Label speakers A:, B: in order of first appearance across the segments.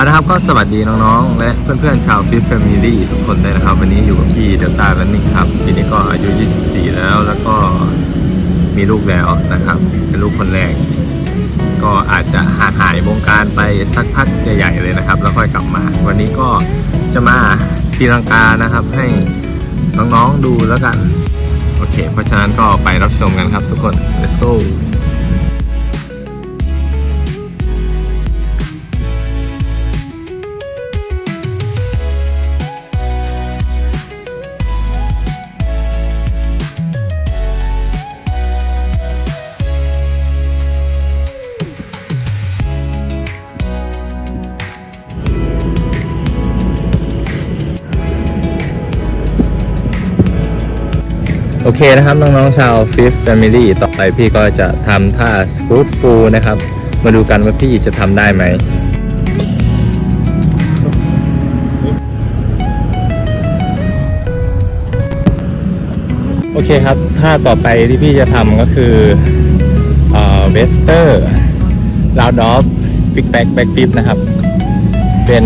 A: เอาละครับก็สวัสดีน้องๆ และเพื่อนๆ ชาวฟิฟแฟมิลี่ทุกคนด้วยนะครับ วันนี้อยู่กับพี่เดลต้าและนิ่งครับปีนี้ก็อายุ 24 แล้วแล้วก็มีลูกแล้วนะครับ เป็นลูกคนแรก ก็อาจจะห่างหายวงการไปสักพักใหญ่ๆเลยนะครับ แล้วค่อยกลับมา วันนี้ก็จะมาตีลังกานะครับ ให้น้องๆดูแล้วกัน โอเค เพราะฉะนั้นก็ไปรับชมกันครับทุกคน let's go โอเคนะครับน้องๆชาว Fifth Family ต่อไปพี่ก็จะทำท่า Scoot Full นะครับ มาดูกันว่าพี่จะทำได้ไหมโอเคครับท่าต่อไปที่พี่จะทำก็คือเวสเตอร์ลาวดอฟฟิกแบ็กแบ็กฟิปนะครับ เป็น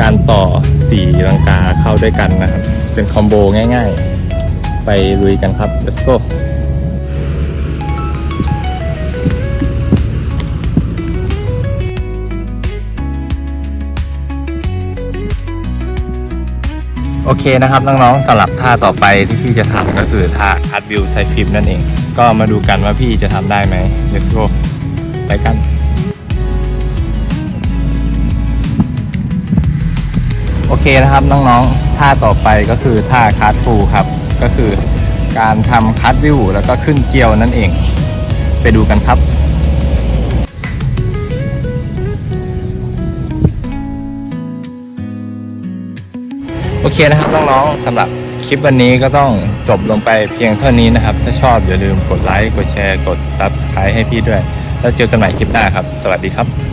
A: การต่อสี่ลังกาเข้าด้วยกันนะครับ เป็นคอมโบง่าย ๆ ไปลุยกันครับ let's go โอเคนะครับน้องๆสำหรับท่าต่อไปที่พี่จะทำก็คือท่าคัดวิวไซฟิปนั่นเอง ก็มาดูกันว่าพี่จะทำได้ไหม let's go ไปกันโอเคนะครับน้องๆท่าต่อไปก็คือท่าคัดฟูครับ ก็คือการทำคัดวิวแล้วก็ขึ้นเกลียวนั่นเอง ไปดูกันครับโอเคนะครับน้องๆสำหรับคลิปวันนี้ก็ต้องจบลงไปเพียงเท่านี้นะครับ ถ้าชอบอย่าลืมกดไลค์ กดแชร์ กด Subscribe ให้พี่ด้วย แล้วเจอกันใหม่คลิปหน้าครับ สวัสดีครับ